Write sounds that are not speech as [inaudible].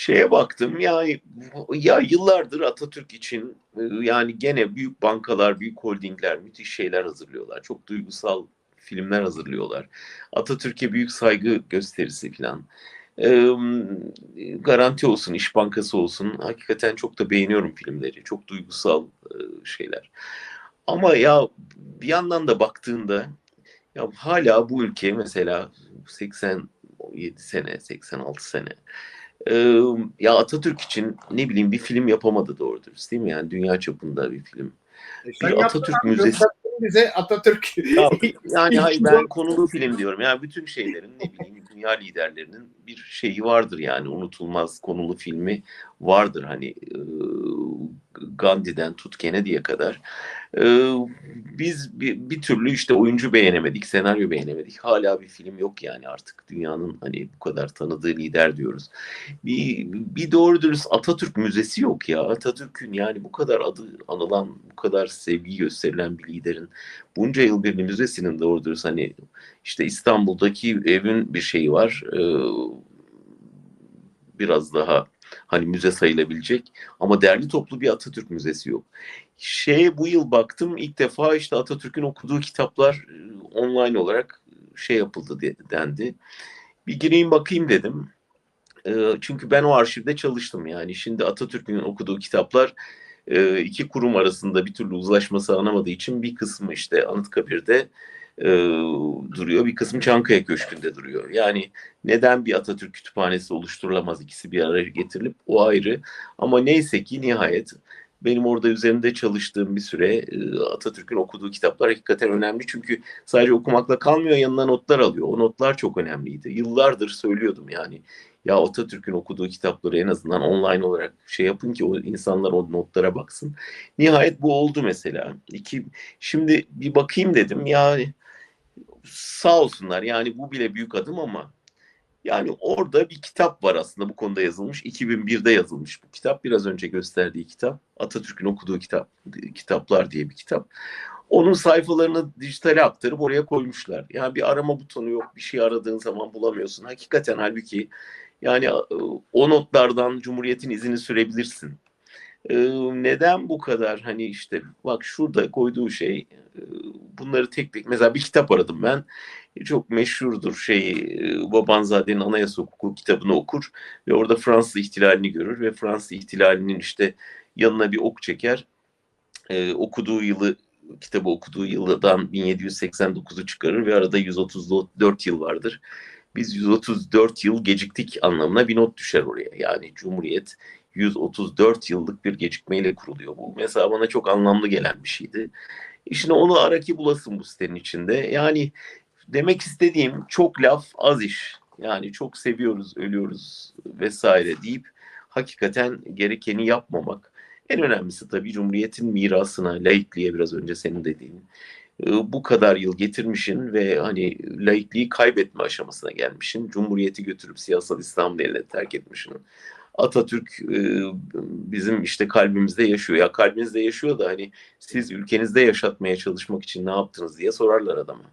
Şeye baktım yani ya yıllardır Atatürk için e, yani gene büyük bankalar, büyük holdingler müthiş şeyler hazırlıyorlar. Çok duygusal filmler hazırlıyorlar. Atatürk'e büyük saygı gösterisi falan. Ee, garanti olsun, İş Bankası olsun. Hakikaten çok da beğeniyorum filmleri. Çok duygusal e, şeyler. Ama ya bir yandan da baktığında ya hala bu ülke mesela 87 sene, 86 sene ee, ya Atatürk için ne bileyim bir film yapamadı doğru dürüst değil mi? Yani dünya çapında bir film. E sen Bir Atatürk Müzesi. bize Atatürk. Ya, yani hayır [laughs] ben konulu film diyorum. Yani bütün şeylerin ne bileyim dünya liderlerinin bir şeyi vardır yani unutulmaz konulu filmi vardır hani e, Gandhi'den tut Kennedy'ye kadar. E, biz bir, bir türlü işte oyuncu beğenemedik, senaryo beğenemedik. Hala bir film yok yani artık dünyanın hani bu kadar tanıdığı lider diyoruz. Bir, bir doğru dürüst Atatürk Müzesi yok ya. Atatürk'ün yani bu kadar adı anılan, bu kadar sevgi gösterilen bir liderin bunca yıl bir müzesinin doğru dürüst hani işte İstanbul'daki evin bir şeyi var. E, biraz daha hani müze sayılabilecek ama derli toplu bir Atatürk müzesi yok. Şey bu yıl baktım ilk defa işte Atatürk'ün okuduğu kitaplar online olarak şey yapıldı de, dendi. Bir gireyim bakayım dedim. Çünkü ben o arşivde çalıştım yani. Şimdi Atatürk'ün okuduğu kitaplar iki kurum arasında bir türlü uzlaşma sağlanamadığı için bir kısmı işte Anıtkabir'de e, duruyor. Bir kısmı Çankaya Köşkü'nde duruyor. Yani neden bir Atatürk kütüphanesi oluşturulamaz? İkisi bir araya getirilip o ayrı. Ama neyse ki nihayet benim orada üzerinde çalıştığım bir süre e, Atatürk'ün okuduğu kitaplar hakikaten önemli. Çünkü sadece okumakla kalmıyor yanına notlar alıyor. O notlar çok önemliydi. Yıllardır söylüyordum yani. Ya Atatürk'ün okuduğu kitapları en azından online olarak şey yapın ki o insanlar o notlara baksın. Nihayet bu oldu mesela. İki, şimdi bir bakayım dedim. Yani sağ olsunlar yani bu bile büyük adım ama yani orada bir kitap var aslında bu konuda yazılmış. 2001'de yazılmış bu kitap. Biraz önce gösterdiği kitap. Atatürk'ün okuduğu kitap, kitaplar diye bir kitap. Onun sayfalarını dijitale aktarıp oraya koymuşlar. Yani bir arama butonu yok. Bir şey aradığın zaman bulamıyorsun. Hakikaten halbuki yani o notlardan Cumhuriyet'in izini sürebilirsin. neden bu kadar hani işte bak şurada koyduğu şey bunları tek tek mesela bir kitap aradım ben çok meşhurdur şey Babanzade'nin Anayasa Hukuku kitabını okur ve orada Fransız ihtilalini görür ve Fransız ihtilalinin işte yanına bir ok çeker ee, okuduğu yılı kitabı okuduğu yıldan 1789'u çıkarır ve arada 134 yıl vardır. Biz 134 yıl geciktik anlamına bir not düşer oraya. Yani Cumhuriyet 134 yıllık bir gecikmeyle kuruluyor. Bu mesela bana çok anlamlı gelen bir şeydi. İşte onu araki bulasın bu sitenin içinde. Yani demek istediğim çok laf az iş. Yani çok seviyoruz, ölüyoruz vesaire deyip hakikaten gerekeni yapmamak. En önemlisi tabii Cumhuriyet'in mirasına, laikliğe biraz önce senin dediğin bu kadar yıl getirmişin ve hani laikliği kaybetme aşamasına gelmişin. Cumhuriyeti götürüp siyasal İslam'ın eline terk etmişin. Atatürk bizim işte kalbimizde yaşıyor. Ya kalbinizde yaşıyor da hani siz ülkenizde yaşatmaya çalışmak için ne yaptınız diye sorarlar adama.